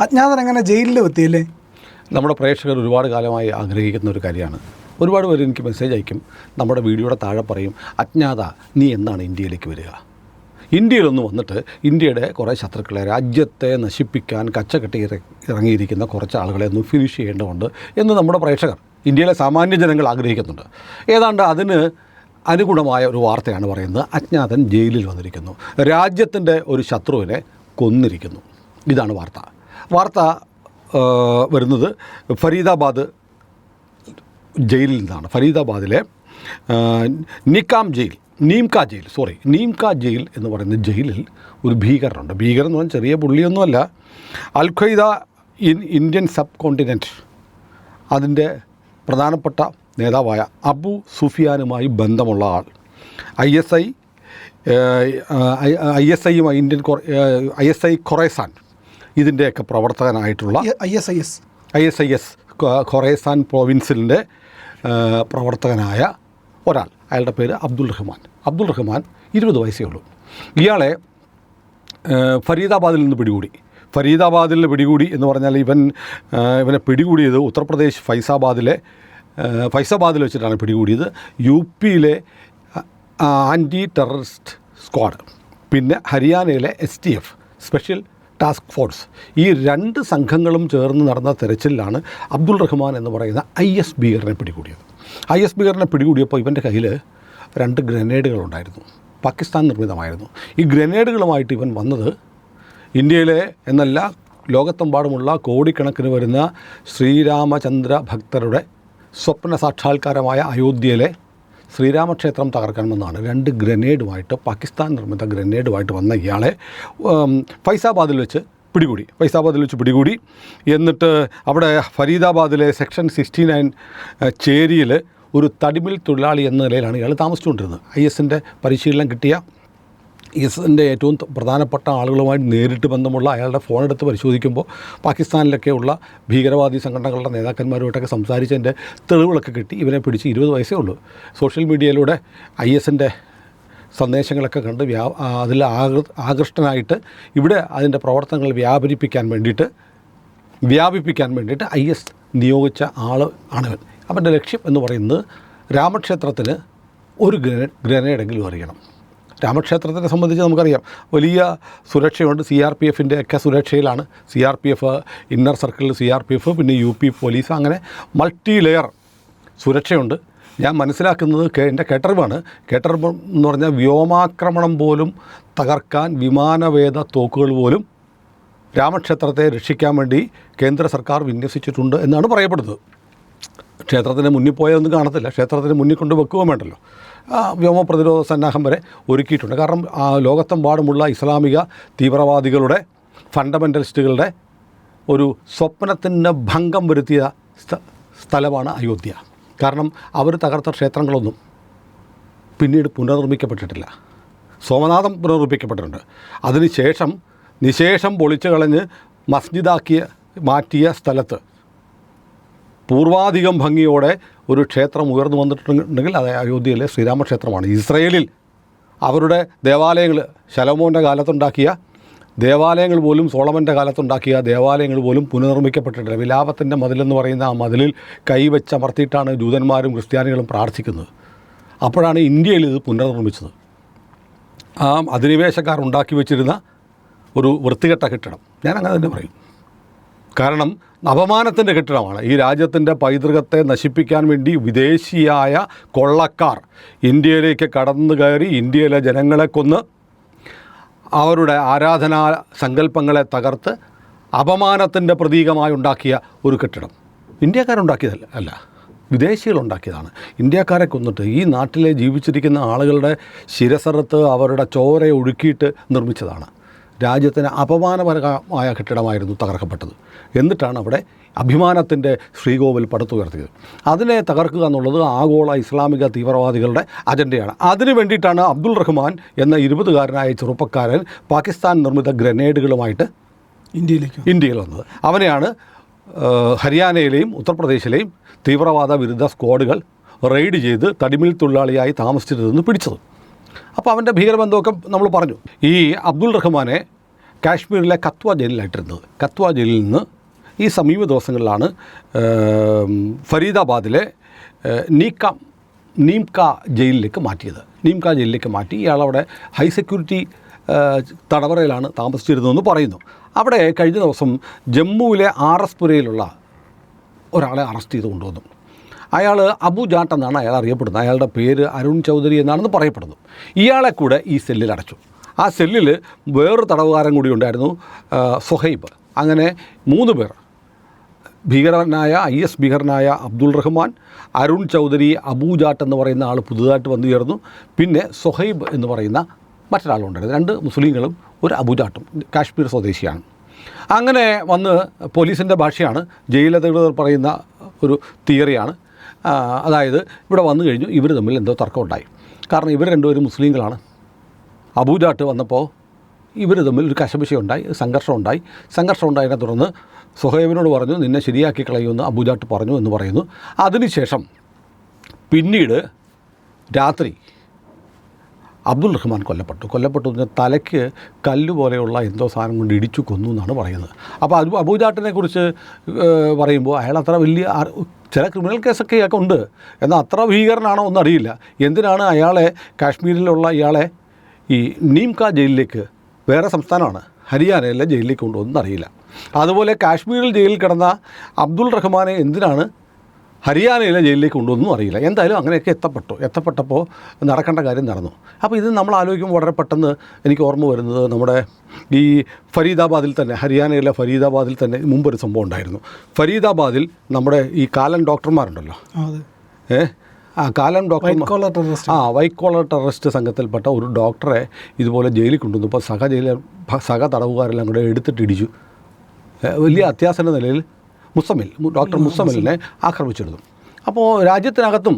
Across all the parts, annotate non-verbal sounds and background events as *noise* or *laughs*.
അജ്ഞാതൻ എങ്ങനെ ജയിലിൽ എത്തിയല്ലേ നമ്മുടെ പ്രേക്ഷകർ ഒരുപാട് കാലമായി ആഗ്രഹിക്കുന്ന ഒരു കാര്യമാണ്. ഒരുപാട് പേര് എനിക്ക് മെസ്സേജ് അയക്കും. നമ്മുടെ വീഡിയോയുടെ താഴെ പറയും അജ്ഞാത നീ എന്നാണ് ഇന്ത്യയിലേക്ക് വരിക? ഇന്ത്യയിലൊന്ന് വന്നിട്ട് ഇന്ത്യയുടെ കുറേ ശത്രുക്കളെ രാജ്യത്തെ നശിപ്പിക്കാൻ കച്ചകെട്ടി ഇറ- ഇറങ്ങിയിരിക്കുന്ന കുറച്ച് ആളുകളെ ഒന്ന് ഫിനിഷ് ചെയ്യേണ്ടതുണ്ട് എന്ന് നമ്മുടെ പ്രേക്ഷകർ ഇന്ത്യയിലെ സാമാന്യ ജനങ്ങൾ ആഗ്രഹിക്കുന്നുണ്ട്. ഏതാണ്ട് അതിന് അനുഗുണമായ ഒരു വാർത്തയാണ് പറയുന്നത് അജ്ഞാതൻ ജയിലിൽ വന്നിരിക്കുന്നു. രാജ്യത്തിന്റെ ഒരു ശത്രുവിനെ കൊന്നിരിക്കുന്നു. ഇതാണ് വാർത്ത. വാർത്ത വരുന്നത് ഫരീദാബാദ് ജയിലിൽ നിന്നാണ്. ഫരീദാബാദിലെ നിക്കാം jail Neemka jail sorry Neemka jail എന്ന് പറയുന്ന ജയിലിൽ ഒരു ഭീകരനുണ്ട്. ഭീകരൻ എന്ന് പറഞ്ഞാൽ ചെറിയ പുള്ളിയൊന്നുമല്ല. Al Qaeda in Indian subcontinent അതിന്റെ പ്രധാനപ്പെട്ട നേതാവായ അബു സുഫിയാനുമായി ബന്ധമുള്ള ആൾ. I S I I S ഐയുമായി Indian I S I Khorasan. ഇതിന്റെയൊക്കെ പ്രവർത്തകനായിട്ടുള്ള I S I S. I S I S Khorasan പ്രോവിൻസിലിന്റെ പ്രവർത്തകനായ ഒരാൾ. അയാളുടെ പേര് അബ്ദുൾ റഹ്മാൻ. അബ്ദുൾ റഹ്മാൻ ഇരുപത് വയസ്സേ ഉള്ളൂ. ഇയാളെ ഫരീദാബാദിൽ നിന്ന് പിടികൂടി. ഫരീദാബാദിൽ പിടികൂടി എന്ന് പറഞ്ഞാൽ ഇവൻ ഇവനെ പിടികൂടിയത് ഉത്തർപ്രദേശ് ഫൈസാബാദിലെ ഫൈസാബാദിൽ വെച്ചിട്ടാണ് പിടികൂടിയത്. യു പിയിലെ ആന്റി ടെററിസ്റ്റ് സ്ക്വാഡ്. പിന്നെ ഹരിയാനയിലെ S T F special task force. ഈ രണ്ട് സംഘങ്ങളും ചേർന്ന് നടന്ന തെരച്ചിലാണ് അബ്ദുൾ റഹ്മാൻ എന്ന് പറയുന്ന ഐ എസ് ബിയറിനെ പിടികൂടിയത്. ഐ എസ് ബിയറിനെ പിടികൂടിയപ്പോൾ ഇവന്റെ കയ്യിൽ രണ്ട് ഗ്രനേഡുകളുണ്ടായിരുന്നു പാകിസ്ഥാൻ നിർമ്മിതമായിരുന്നു. ഈ ഗ്രനേഡുകളുമായിട്ട് ഇവൻ വന്നത് ഇന്ത്യയിലെ എന്നല്ല ലോകത്തെമ്പാടുമുള്ള കോടിക്കണക്കിന് വരുന്ന ശ്രീരാമചന്ദ്ര ഭക്തരുടെ സ്വപ്ന സാക്ഷാത്കാരമായ അയോധ്യയിലെ ശ്രീരാമക്ഷേത്രം തകർക്കണമെന്നാണ് രണ്ട് ഗ്രനേഡുമായിട്ട് പാകിസ്ഥാൻ നിർമ്മിത ഗ്രനേഡുമായിട്ട് വന്ന ഇയാളെ ഫൈസാബാദിൽ വെച്ച് പിടികൂടി. ഫൈസാബാദിൽ വെച്ച് പിടികൂടി. എന്നിട്ട് അവിടെ ഫരീദാബാദിലെ സെക്ഷൻ സിക്സ്റ്റി നയൻ ചേരിയിൽ ഒരു തടിമിൽ തൊഴിലാളി എന്ന നിലയിലാണ് ഇയാൾ താമസിച്ചുകൊണ്ടിരുന്നത്. ഐ എസിന്റെ പരിശീലനം കിട്ടിയ എസിന്റെ ഏറ്റവും പ്രധാനപ്പെട്ട ആളുകളുമായി നേരിട്ട് ബന്ധമുള്ള അയാളുടെ ഫോൺ എടുത്ത് പരിശോധിക്കുമ്പോൾ പാകിസ്ഥാനിലൊക്കെയുള്ള ഭീകരവാദി സംഘടനകളുടെ നേതാക്കന്മാരുമായിട്ടൊക്കെ സംസാരിച്ചതിന്റെ തെളിവുകളൊക്കെ കിട്ടി. ഇവനെ പിടിച്ച് ഇരുപത് വയസ്സേ ഉള്ളൂ. സോഷ്യൽ മീഡിയയിലൂടെ ഐ എസിന്റെ സന്ദേശങ്ങളൊക്കെ കണ്ട് വ്യാ അതിൽ ആകൃ ആകൃഷ്ടനായിട്ട് ഇവിടെ അതിന്റെ പ്രവർത്തനങ്ങൾ വ്യാപരിപ്പിക്കാൻ വേണ്ടിയിട്ട് വ്യാപിപ്പിക്കാൻ വേണ്ടിയിട്ട് ഐ എസ് നിയോഗിച്ച ആൾ ആണിവൻ. അവന്റെ ലക്ഷ്യം എന്ന് പറയുന്നത് രാമക്ഷേത്രത്തിന് ഒരു ഗ്രനേഡ് ഗ്രനേഡെങ്കിലും അറിയണം. രാമക്ഷേത്രത്തിനെ സംബന്ധിച്ച് നമുക്കറിയാം. വലിയ സുരക്ഷയുണ്ട്. സി ആർ പി എഫിന്റെ ഒക്കെ സുരക്ഷയിലാണ്. C R P F inner സർക്കിളിൽ സി ആർ പി എഫ് പിന്നെ യു പി പോലീസ് അങ്ങനെ മൾട്ടി ലെയർ സുരക്ഷയുണ്ട്. ഞാൻ മനസ്സിലാക്കുന്നത് എന്റെ കേട്ടറിവാണ്. കേട്ടറിവ് എന്ന് പറഞ്ഞാൽ വ്യോമാക്രമണം പോലും തകർക്കാൻ വിമാനവേദ തോക്കുകൾ പോലും രാമക്ഷേത്രത്തെ രക്ഷിക്കാൻ വേണ്ടി കേന്ദ്ര സർക്കാർ വിന്യസിച്ചിട്ടുണ്ട് എന്നാണ് പറയപ്പെടുന്നത്. ക്ഷേത്രത്തിന് മുന്നിൽ പോയതൊന്നും കാണത്തില്ല. ക്ഷേത്രത്തിന് മുന്നിൽ കൊണ്ട് വെക്കുകയും വേണ്ടല്ലോ. വ്യോമ പ്രതിരോധ സന്നാഹം വരെ ഒരുക്കിയിട്ടുണ്ട്. കാരണം ലോകത്തെമ്പാടുമുള്ള ഇസ്ലാമിക തീവ്രവാദികളുടെ ഫണ്ടമെന്റലിസ്റ്റുകളുടെ ഒരു സ്വപ്നത്തിന് ഭംഗം വരുത്തിയ സ്ഥലമാണ് അയോധ്യ. കാരണം അവർ തകർത്ത ക്ഷേത്രങ്ങളൊന്നും പിന്നീട് പുനർനിർമ്മിക്കപ്പെട്ടിട്ടില്ല. സോമനാഥം പുനർനിർമ്മിക്കപ്പെട്ടിട്ടുണ്ട്. അതിനുശേഷം നിശേഷം പൊളിച്ചു കളഞ്ഞ് മസ്ജിദാക്കിയ മാറ്റിയ സ്ഥലത്ത് പൂർവാധികം ഭംഗിയോടെ ഒരു ക്ഷേത്രം ഉയർന്നു വന്നിട്ടുണ്ടെങ്കിൽ അത് അയോധ്യയിലെ ശ്രീരാമക്ഷേത്രമാണ്. ഇസ്രയേലിൽ അവരുടെ ദേവാലയങ്ങൾ ശലോമോന്റെ കാലത്തുണ്ടാക്കിയ ദേവാലയങ്ങൾ പോലും സോളമന്റെ കാലത്തുണ്ടാക്കിയ ദേവാലയങ്ങൾ പോലും പുനർനിർമ്മിക്കപ്പെട്ടിട്ടില്ല. വിലാപത്തിന്റെ മതിലെന്ന് പറയുന്ന ആ മതിലിൽ കൈവച്ചമർത്തിയിട്ടാണ് ജൂതന്മാരും ക്രിസ്ത്യാനികളും പ്രാർത്ഥിക്കുന്നത്. അപ്പോഴാണ് ഇന്ത്യയിൽ ഇത് പുനർനിർമ്മിച്ചത്. ആ അധിനിവേശക്കാർ ഉണ്ടാക്കി വെച്ചിരുന്ന ഒരു വൃത്തികെട്ട കെട്ടിടം. ഞാൻ തന്നെ പറയും. കാരണം അപമാനത്തിന്റെ കെട്ടിടമാണ്. ഈ രാജ്യത്തിന്റെ പൈതൃകത്തെ നശിപ്പിക്കാൻ വേണ്ടി വിദേശിയായ കൊള്ളക്കാർ ഇന്ത്യയിലേക്ക് കടന്നു കയറി ഇന്ത്യയിലെ ജനങ്ങളെ കൊന്ന് അവരുടെ ആരാധനാ സങ്കല്പങ്ങളെ തകർത്ത് അപമാനത്തിന്റെ പ്രതീകമായി ഉണ്ടാക്കിയ ഒരു കെട്ടിടം. ഇന്ത്യക്കാരുണ്ടാക്കിയതല്ല അല്ല വിദേശികളുണ്ടാക്കിയതാണ്. ഇന്ത്യക്കാരെ കൊന്നിട്ട് ഈ നാട്ടിലെ ജീവിച്ചിരിക്കുന്ന ആളുകളുടെ ശിരസറത്ത് അവരുടെ ചോര ഒഴുക്കിയിട്ട് നിർമ്മിച്ചതാണ്. രാജ്യത്തിന് അപമാനപരമായ കെട്ടിടമായിരുന്നു തകർക്കപ്പെട്ടത്. എന്നിട്ടാണ് അവിടെ അഭിമാനത്തിന്റെ ശ്രീകോവിൽ പടുത്തുയർത്തിയത് അതിനെ തകർക്കുക എന്നുള്ളത് ആഗോള ഇസ്ലാമിക തീവ്രവാദികളുടെ അജണ്ടയാണ്. അതിനു വേണ്ടിയിട്ടാണ് അബ്ദുൾ റഹ്മാൻ എന്ന ഇരുപതുകാരനായ ചെറുപ്പക്കാരൻ പാകിസ്ഥാൻ നിർമ്മിത ഗ്രനേഡുകളുമായിട്ട് ഇന്ത്യയിലേക്ക് ഇന്ത്യയിൽ വന്നത്. അവനെയാണ് ഹരിയാനയിലെയും ഉത്തർപ്രദേശിലെയും തീവ്രവാദ വിരുദ്ധ സ്ക്വാഡുകൾ റെയ്ഡ് ചെയ്ത് തടിമിൽ തൊഴിലാളിയായി താമസിച്ചിരുന്നു പിടിച്ചത്. അപ്പോൾ അവന്റെ ഭീകരബന്ധമൊക്കെ നമ്മൾ പറഞ്ഞു. ഈ അബ്ദുൾ റഹ്മാനെ കാശ്മീരിലെ കത്വ ജയിലിലായിട്ടിരുന്നത്. കത്വ ജയിലിൽ നിന്ന് ഈ സമീപ ദിവസങ്ങളിലാണ് ഫരീദാബാദിലെ നീക്കാം നീംക ജയിലിലേക്ക് മാറ്റിയത്. നീംക ജയിലിലേക്ക് മാറ്റി ഇയാളവിടെ ഹൈ സെക്യൂരിറ്റി തടവറയിലാണ് താമസിച്ചിരുന്നതെന്ന് പറയുന്നു. അവിടെ കഴിഞ്ഞ ദിവസം ജമ്മുവിലെ ആർ എസ് പുരയിലുള്ള ഒരാളെ അറസ്റ്റ് ചെയ്ത് കൊണ്ടുവന്നു. അയാൾ അബു ജാട്ട് എന്നാണ് അയാൾ അറിയപ്പെടുന്നത്. അയാളുടെ പേര് അരുൺ ചൗധരി എന്നാണെന്ന് പറയപ്പെടുന്നു. ഇയാളെ കൂടെ ഈ സെല്ലിൽ അടച്ചു. ആ സെല്ലിൽ വേറൊരു തടവുകാരൻ കൂടി ഉണ്ടായിരുന്നു സുഹൈബ്. അങ്ങനെ മൂന്ന് പേർ. ഭീകരനായ ഐ എസ് ഭീകരനായ അബ്ദുൾ റഹ്മാൻ അരുൺ ചൗധരി അബൂജാട്ട് എന്ന് പറയുന്ന ആൾ പുതുതായിട്ട് വന്നു ചേർന്നു. പിന്നെ സുഹൈബ് എന്ന് പറയുന്ന മറ്റൊരാളുണ്ടായിരുന്നു രണ്ട് മുസ്ലിങ്ങളും ഒരു അബുജാട്ടും കാശ്മീർ സ്വദേശിയാണ്. അങ്ങനെ വന്ന് പോലീസിന്റെ ഭാഷയാണ് ജയിലധികൃതർ പറയുന്ന ഒരു തിയറിയാണ്. അതായത് ഇവിടെ വന്നു കഴിഞ്ഞു ഇവർ തമ്മിൽ എന്തോ തർക്കമുണ്ടായി. കാരണം ഇവർ രണ്ടുപേരും മുസ്ലിങ്ങളാണ്. അബൂജാട്ട് വന്നപ്പോൾ ഇവർ തമ്മിൽ ഒരു കശപിശയുണ്ടായി ഉണ്ടായി സംഘർഷം ഉണ്ടായി സംഘർഷം ഉണ്ടായതിനെ തുടർന്ന് സുഹൈബിനോട് പറഞ്ഞു നിന്നെ ശരിയാക്കി കളയുമെന്ന് അബൂജാട്ട് പറഞ്ഞു എന്ന് പറയുന്നു. അതിനുശേഷം പിന്നീട് രാത്രി അബ്ദുൾ റഹ്മാൻ കൊല്ലപ്പെട്ടു. കൊല്ലപ്പെട്ടു എന്ന് തലയ്ക്ക് കല്ല് പോലെയുള്ള എന്തോ സാധനം കൊണ്ട് ഇടിച്ചു കൊന്നു എന്നാണ് പറയുന്നത്. അപ്പോൾ അത് അബൂജാട്ടിനെ കുറിച്ച് പറയുമ്പോൾ അയാൾ അത്ര വലിയ ചില ക്രിമിനൽ കേസൊക്കെ ഇയാൾക്ക് ഉണ്ട്. എന്നാൽ അത്ര ഭീകരനാണോ ഒന്നറിയില്ല എന്തിനാണ് അയാളെ കാശ്മീരിലുള്ള ഇയാളെ ഈ നീംക ജയിലിലേക്ക് വേറെ സംസ്ഥാനമാണ് ഹരിയാനയിലെ ജയിലിലേക്ക് കൊണ്ടുപോകുന്നതെന്നറിയില്ല അതുപോലെ കാശ്മീരിൽ ജയിലിൽ കിടന്ന അബ്ദുൾ റഹ്മാനെ എന്തിനാണ് ഹരിയാനയിലെ ജയിലിലേക്ക് കൊണ്ടുവന്നും അറിയില്ല. എന്തായാലും അങ്ങനെയൊക്കെ എത്തപ്പെട്ടു. എത്തപ്പെട്ടപ്പോൾ നടക്കേണ്ട കാര്യം നടന്നു. അപ്പോൾ ഇത് നമ്മൾ ആലോചിക്കുമ്പോൾ വളരെ പെട്ടെന്ന് എനിക്ക് ഓർമ്മ വരുന്നത് നമ്മുടെ ഈ ഫരീദാബാദിൽ തന്നെ ഹരിയാനയിലെ ഫരീദാബാദിൽ തന്നെ മുമ്പൊരു സംഭവം ഉണ്ടായിരുന്നു. ഫരീദാബാദിൽ നമ്മുടെ ഈ കാലൻ ഡോക്ടർമാരുണ്ടല്ലോ. ഏ? ആ കാലം ഡോക്ടർ ആ വൈറ്റ് കോളർ ടെററിസ്റ്റ് സംഘത്തിൽപ്പെട്ട ഒരു ഡോക്ടറെ ഇതുപോലെ ജയിലിൽ കൊണ്ടുവന്നപ്പോൾ സഹ ജയിലിൽ സഹ തടവുകാരെല്ലാം കൂടെ എടുത്തിട്ടിടിച്ചു വലിയ അത്യാസന നിലയിൽ മുസമിൽ ഡോക്ടർ മുസമിലിനെ ആക്രമിച്ചിരുന്നു. അപ്പോൾ രാജ്യത്തിനകത്തും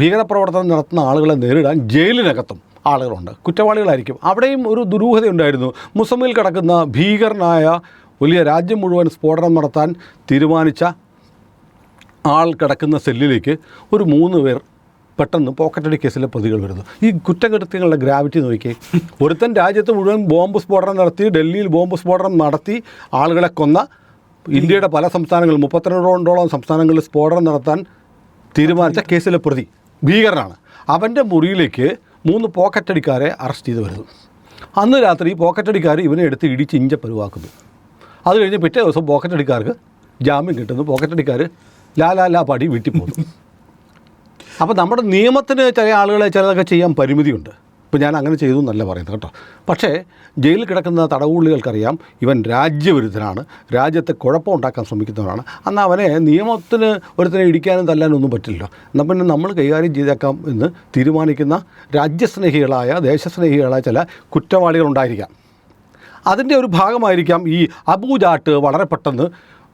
ഭീകരപ്രവർത്തനം നടത്തുന്ന ആളുകളെ നേരിടാൻ ജയിലിനകത്തും ആളുകളുണ്ട്. കുറ്റവാളികളായിരിക്കും. അവിടെയും ഒരു ദുരൂഹതയുണ്ടായിരുന്നു. മുസമിൽ കിടക്കുന്ന ഭീകരനായ വലിയ രാജ്യം മുഴുവൻ സ്ഫോടനം നടത്താൻ തീരുമാനിച്ച ആൾ കിടക്കുന്ന സെല്ലിലേക്ക് ഒരു മൂന്ന് പേർ പെട്ടെന്ന് പോക്കറ്റടി കേസിലെ പ്രതികൾ വരുന്നു. ഈ കുറ്റകൃത്യങ്ങളുടെ ഗ്രാവിറ്റി നോക്കി ഒരുത്തൻ രാജ്യത്ത് മുഴുവൻ ബോംബ് സ്ഫോടനം നടത്തി ഡൽഹിയിൽ ബോംബ് സ്ഫോടനം നടത്തി ആളുകളെ കൊന്ന ഇന്ത്യയുടെ പല സംസ്ഥാനങ്ങളിൽ മുപ്പത്തിരണ്ടോളം സംസ്ഥാനങ്ങളിൽ സ്ഫോടനം നടത്താൻ തീരുമാനിച്ച കേസിലെ പ്രതി ഭീകരനാണ്. അവന്റെ മുറിയിലേക്ക് മൂന്ന് പോക്കറ്റടിക്കാരെ അറസ്റ്റ് ചെയ്ത് വരുന്നു. അന്ന് രാത്രി പോക്കറ്റടിക്കാർ ഇവനെ എടുത്ത് ഇടിച്ച് ഇഞ്ച പരുവാക്കുന്നു. അത് കഴിഞ്ഞ് പിറ്റേ ദിവസം പോക്കറ്റടിക്കാർക്ക് ജാമ്യം കിട്ടുന്നു. പോക്കറ്റടിക്കാർ ലാ ലാ ലാ പാടി വീട്ടിൽ പോകുന്നു. *laughs* അപ്പോൾ നമ്മുടെ നിയമത്തിന് ചില ആളുകളെ ചിലതൊക്കെ ചെയ്യാൻ പരിമിതിയുണ്ട്. ഇപ്പോൾ ഞാൻ അങ്ങനെ ചെയ്തു എന്നല്ല പറയുന്നത് കേട്ടോ. പക്ഷേ ജയിലിൽ കിടക്കുന്ന തടവുള്ളികൾക്കറിയാം ഇവൻ രാജ്യവിരുദ്ധനാണ്. രാജ്യത്തെ കുഴപ്പം ഉണ്ടാക്കാൻ ശ്രമിക്കുന്നവനാണ്. അന്ന് അവനെ നിയമത്തിന് ഒരുത്തിനെ ഇടിക്കാനും തല്ലാനും ഒന്നും പറ്റില്ലല്ലോ. എന്നാൽ പിന്നെ നമ്മൾ കൈകാര്യം ചെയ്തേക്കാം എന്ന് തീരുമാനിക്കുന്ന രാജ്യസ്നേഹികളായ ദേശസ്നേഹികളായ ചില കുറ്റവാളികൾ ഉണ്ടായിരിക്കാം. അതിന്റെ ഒരു ഭാഗമായിരിക്കാം ഈ അബൂജാട്ട് വളരെ പെട്ടെന്ന്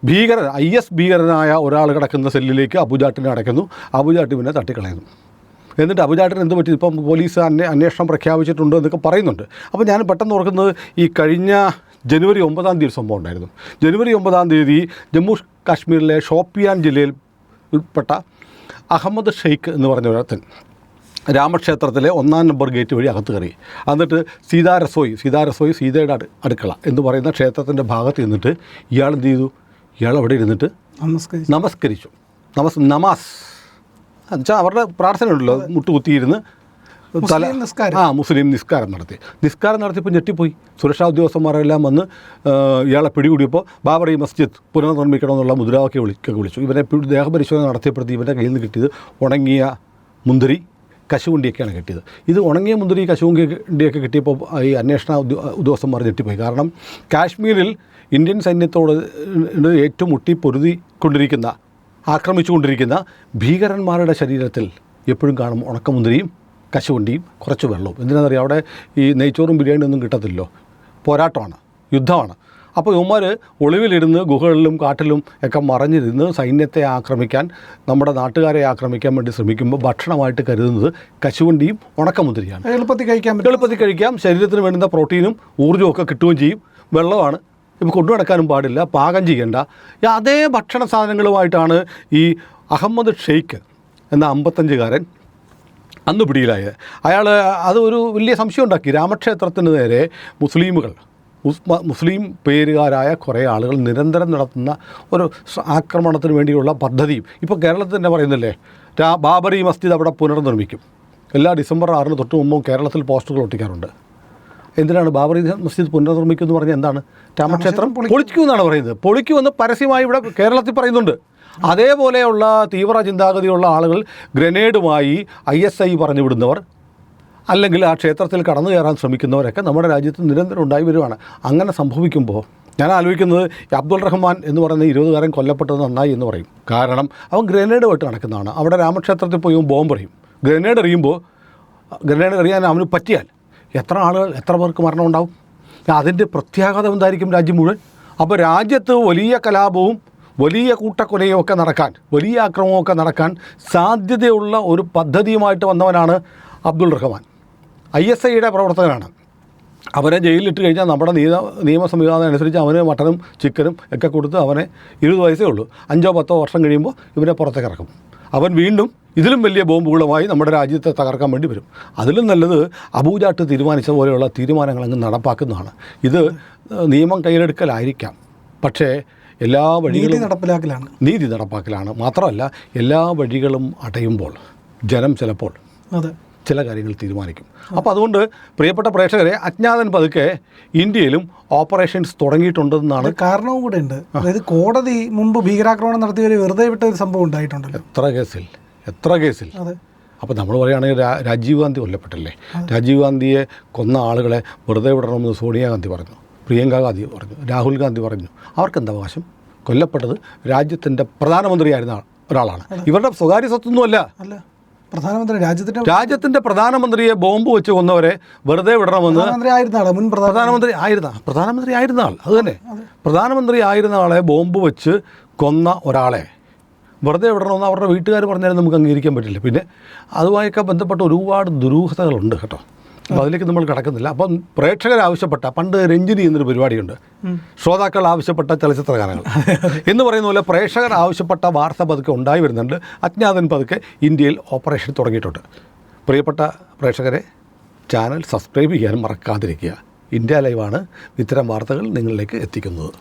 ഭീകരൻ ഐ എസ് ഭീകരനായ ഒരാൾ കിടക്കുന്ന സെല്ലിലേക്ക് അബുജാട്ടിനെ അടയ്ക്കുന്നു. അബുജാട്ട് പിന്നെ തട്ടിക്കളയുന്നു. എന്നിട്ട് അബുചാട്ടിന് എന്ത് പറ്റി? ഇപ്പം പോലീസ് അന്വേ അന്വേഷണം പ്രഖ്യാപിച്ചിട്ടുണ്ട് എന്നൊക്കെ പറയുന്നുണ്ട്. അപ്പോൾ ഞാൻ പെട്ടെന്ന് ഓർക്കുന്നത് ഈ കഴിഞ്ഞ ജനുവരി ഒമ്പതാം തീയതി ഒരു സംഭവം ഉണ്ടായിരുന്നു. ജനുവരി ഒമ്പതാം തീയതി ജമ്മു കാശ്മീരിലെ ഷോപ്പിയാൻ ജില്ലയിൽ ഉൾപ്പെട്ട അഹമ്മദ് ഷെയ്ഖ് എന്ന് പറഞ്ഞ ഒരത്തൻ രാമക്ഷേത്രത്തിലെ ഒന്നാം നമ്പർ ഗേറ്റ് വഴി അകത്ത് കയറി. എന്നിട്ട് സീതാരസോയി സീതാരസോയി സീതാ രസോയി സീതയുടെ അടു അടുക്കള എന്ന് പറയുന്ന ക്ഷേത്രത്തിന്റെ ഭാഗത്ത് നിന്നിട്ട് ഇയാൾ എന്ത് ചെയ്തു? ഇയാൾ അവിടെ ഇരുന്നിട്ട് നമസ്കരിച്ചു. നമസ്കരിച്ചു. നമസ് നമാസ്. എന്നുവെച്ചാൽ അവരുടെ പ്രാർത്ഥന ഉണ്ടല്ലോ മുട്ടുകുത്തിയിരുന്ന് തല നിസ്കാരം. ആ മുസ്ലിം നിസ്കാരം നടത്തി. നിസ്കാരം നടത്തിയപ്പോൾ ഞെട്ടിപ്പോയി. സുരക്ഷാ ഉദ്യോഗസ്ഥന്മാരെല്ലാം വന്ന് ഇയാളെ പിടികൂടിയപ്പോൾ ബാബറി മസ്ജിദ് പുനർനിർമ്മിക്കണമെന്നുള്ള മുദ്രാവാക്യം വിളിക്കൊക്കെ വിളിച്ചു. ഇവരെ ദേഹപരിശോധന നടത്തിയപ്പോഴത്തെ ഇവന്റെ കയ്യിൽ നിന്ന് കിട്ടിയത് ഉണങ്ങിയ മുന്തിരി കശുവണ്ടിയൊക്കെയാണ് കിട്ടിയത്. ഇത് ഉണങ്ങിയ മുന്തിരി കശുവണ്ടിയൊക്കെ കിട്ടിയപ്പോൾ ഈ അന്വേഷണ ഉദ്യോ- ഉദ്യോഗസ്ഥന്മാർ ഞെട്ടിപ്പോയി. കാരണം കാശ്മീരിൽ ഇന്ത്യൻ സൈന്യത്തോട് ഏറ്റവും മുട്ടി പൊരുതി കൊണ്ടിരിക്കുന്ന ആക്രമിച്ചുകൊണ്ടിരിക്കുന്ന ഭീകരന്മാരുടെ ശരീരത്തിൽ എപ്പോഴും കാണും ഉണക്കമുന്തിരിയും കശുവണ്ടിയും കുറച്ച് വെള്ളവും. എന്തിനാണെന്നറിയാം? അവിടെ ഈ നെയ്ച്ചോറും ബിരിയാണി ഒന്നും കിട്ടത്തില്ലോ പോരാട്ടമാണ് യുദ്ധമാണ്. അപ്പോൾ ഇവന്മാർ ഒളിവിലിരുന്ന് ഗുഹകളിലും കാട്ടിലും ഒക്കെ മറഞ്ഞിരുന്ന് സൈന്യത്തെ ആക്രമിക്കാൻ നമ്മുടെ നാട്ടുകാരെ ആക്രമിക്കാൻ വേണ്ടി ശ്രമിക്കുമ്പോൾ ഭക്ഷണമായിട്ട് കരുതുന്നത് കശുവണ്ടിയും ഉണക്കമുന്തിരിയാണ്. എളുപ്പത്തിൽ കഴിക്കാം എളുപ്പത്തിൽ കഴിക്കാം ശരീരത്തിന് വേണ്ടുന്ന പ്രോട്ടീനും ഊർജവും ഒക്കെ കിട്ടുകയും ചെയ്യും. വെള്ളമാണ് ഇപ്പോൾ കൊണ്ടു നടക്കാനും പാടില്ല പാകം ചെയ്യേണ്ട. അതേ ഭക്ഷണ സാധനങ്ങളുമായിട്ടാണ് ഈ അഹമ്മദ് ഷെയ്ഖ് എന്ന അമ്പത്തഞ്ചുകാരൻ അന്ന് പിടിയിലായത് അയാൾ അത് ഒരു വലിയ സംശയം ഉണ്ടാക്കി. രാമക്ഷേത്രത്തിന് നേരെ മുസ്ലിമുകൾ മുസ്ലിം പേരുകാരായ കുറേ ആളുകൾ നിരന്തരം നടത്തുന്ന ഒരു ആക്രമണത്തിന് വേണ്ടിയുള്ള പദ്ധതിയും. ഇപ്പോൾ കേരളത്തിൽ തന്നെ പറയുന്നില്ലേ ബാബറി മസ്ജിദ് അവിടെ പുനർനിർമ്മിക്കും. എല്ലാ ഡിസംബർ ആറിന് തൊട്ട് മുമ്പും കേരളത്തിൽ പോസ്റ്ററുകൾ ഒട്ടിക്കാറുണ്ട്. എന്തിനാണ് ബാബറി മസ്ജിദ് പുനർനിർമ്മിക്കും എന്ന് പറഞ്ഞാൽ എന്താണ്? രാമക്ഷേത്രം പൊളിക്കും എന്നാണ് പറയുന്നത്. പൊളിക്കുമെന്ന് പരസ്യമായി ഇവിടെ കേരളത്തിൽ പറയുന്നുണ്ട്. അതേപോലെയുള്ള തീവ്ര ചിന്താഗതിയുള്ള ആളുകൾ ഗ്രനേഡുമായി ഐ എസ് ഐ പറഞ്ഞു വിടുന്നവർ അല്ലെങ്കിൽ ആ ക്ഷേത്രത്തിൽ കടന്നു കയറാൻ ശ്രമിക്കുന്നവരൊക്കെ നമ്മുടെ രാജ്യത്ത് നിരന്തരം ഉണ്ടായി വരുവാണ്. അങ്ങനെ സംഭവിക്കുമ്പോൾ ഞാൻ ആലോചിക്കുന്നത് അബ്ദുൾ റഹ്മാൻ എന്ന് പറയുന്ന ഇരുപതുകാരൻ കൊല്ലപ്പെട്ടത് നന്നായി എന്ന് പറയും. കാരണം അവൻ ഗ്രനേഡുമായിട്ട് നടക്കുന്നതാണ്. അവിടെ രാമക്ഷേത്രത്തിൽ പോയി ബോംബ് എറിയും. ഗ്രനേഡ് എറിയുമ്പോൾ ഗ്രനേഡ് എറിയാൻ അവന് പറ്റിയാൽ എത്ര ആളുകൾ എത്ര പേർക്ക് മരണം ഉണ്ടാവും അതിന്റെ പ്രത്യാഘാതം എന്തായിരിക്കും രാജ്യം മുഴുവൻ? അപ്പോൾ രാജ്യത്ത് വലിയ കലാപവും വലിയ കൂട്ടക്കൊലയും ഒക്കെ നടക്കാൻ വലിയ ആക്രമണമൊക്കെ നടക്കാൻ സാധ്യതയുള്ള ഒരു പദ്ധതിയുമായിട്ട് വന്നവനാണ് അബ്ദുൾ റഹ്മാൻ. ഐ എസ് ഐയുടെ പ്രവർത്തകനാണ്. അവനെ ജയിലിലിട്ട് കഴിഞ്ഞാൽ നമ്മുടെ നിയമ നിയമ സംവിധാനം അനുസരിച്ച് അവന് മട്ടനും ചിക്കനും ഒക്കെ കൊടുത്ത് അവനെ ഇരുപത് വയസ്സേ ഉള്ളൂ. അഞ്ചോ പത്തോ വർഷം കഴിയുമ്പോൾ ഇവനെ പുറത്തേക്ക് ഇറക്കും. അവൻ വീണ്ടും ഇതിലും വലിയ ബോംബുകളുമായി നമ്മുടെ രാജ്യത്തെ തകർക്കാൻ വേണ്ടി വരും. അതിലും നല്ലത് അബൂജാട്ട് തീരുമാനിച്ച പോലെയുള്ള തീരുമാനങ്ങൾ അങ്ങ് നടപ്പാക്കുന്നതാണ്. ഇത് നിയമം കയ്യിലെടുക്കലായിരിക്കാം. പക്ഷേ എല്ലാ വഴികളും നടപ്പിലാക്കലാണ്. നീതി നടപ്പാക്കലാണ്. മാത്രമല്ല എല്ലാ വഴികളും അടയുമ്പോൾ ജനം ചിലപ്പോൾ അതെ. ചില കാര്യങ്ങൾ തീരുമാനിക്കും. അപ്പോൾ അതുകൊണ്ട് പ്രിയപ്പെട്ട പ്രേക്ഷകരെ അജ്ഞാതൻ പതുക്കെ ഇന്ത്യയിലും ഓപ്പറേഷൻസ് തുടങ്ങിയിട്ടുണ്ടെന്നാണ് കാരണവും കൂടെ ഉണ്ട്. അതായത് കോടതി മുമ്പ് ഭീകരാക്രമണം നടത്തിയവരെ വെറുതെ വിട്ട ഒരു സംഭവം ഉണ്ടായിട്ടുണ്ടല്ലോ. എത്ര കേസിൽ? എത്ര കേസിൽ? അതെ. അപ്പോൾ നമ്മൾ പറയുകയാണെങ്കിൽ രാ- രാജീവ് ഗാന്ധി കൊല്ലപ്പെട്ടല്ലേ? രാജീവ് ഗാന്ധിയെ കൊന്ന ആളുകളെ വെറുതെ വിടണമെന്ന് സോണിയാഗാന്ധി പറഞ്ഞു. പ്രിയങ്ക ഗാന്ധി പറഞ്ഞു. രാഹുൽ ഗാന്ധി പറഞ്ഞു. അവർക്കെന്താ അവകാശം കൊല്ലപ്പെട്ടത് രാജ്യത്തിന്റെ പ്രധാനമന്ത്രിയായിരുന്ന ഒരാളാണ്. ഇവരുടെ സ്വകാര്യ സ്വത്തൊന്നുമല്ല. അല്ല. പ്രധാനമന്ത്രി രാജ്യത്തിന്റെ രാജ്യത്തിന്റെ പ്രധാനമന്ത്രിയെ ബോംബ് വെച്ച് കൊന്നവരെ വെറുതെ വിടണമെന്ന് പ്രധാനമന്ത്രി ആയിരുന്ന ആളെ മുൻ പ്രധാനമന്ത്രി ആയിരുന്ന പ്രധാനമന്ത്രി ആയിരുന്ന ആൾ അത് തന്നെ. പ്രധാനമന്ത്രി ആയിരുന്ന ആളെ ബോംബ് വെച്ച് കൊന്ന ഒരാളെ വെറുതെ വിടണമെന്ന് അവരുടെ വീട്ടുകാർ പറഞ്ഞാലും നമുക്ക് അംഗീകരിക്കാൻ പറ്റില്ല. പിന്നെ അതുമായൊക്കെ ബന്ധപ്പെട്ട ഒരുപാട് ദുരൂഹതകളുണ്ട് കേട്ടോ. അപ്പോൾ അതിലേക്ക് നമ്മൾ കടക്കുന്നില്ല. അപ്പം പ്രേക്ഷകർ ആവശ്യപ്പെട്ട പണ്ട് രഞ്ജിനി എന്നൊരു പരിപാടിയുണ്ട്. ശ്രോതാക്കൾ ആവശ്യപ്പെട്ട ചലച്ചിത്ര ഗാനങ്ങൾ എന്ന് പറയുന്ന പോലെ പ്രേക്ഷകർ ആവശ്യപ്പെട്ട വാർത്ത പതുക്കെ ഉണ്ടായി വരുന്നുണ്ട്. അജ്ഞാതൻ പതുക്കെ ഇന്ത്യയിൽ ഓപ്പറേഷൻ തുടങ്ങിയിട്ടുണ്ട്. പ്രിയപ്പെട്ട പ്രേക്ഷകരെ ചാനൽ സബ്സ്ക്രൈബ് ചെയ്യാൻ മറക്കാതിരിക്കുക. ഇന്ത്യ ലൈവാണ് ഇത്തരം വാർത്തകൾ നിങ്ങളിലേക്ക് എത്തിക്കുന്നത്.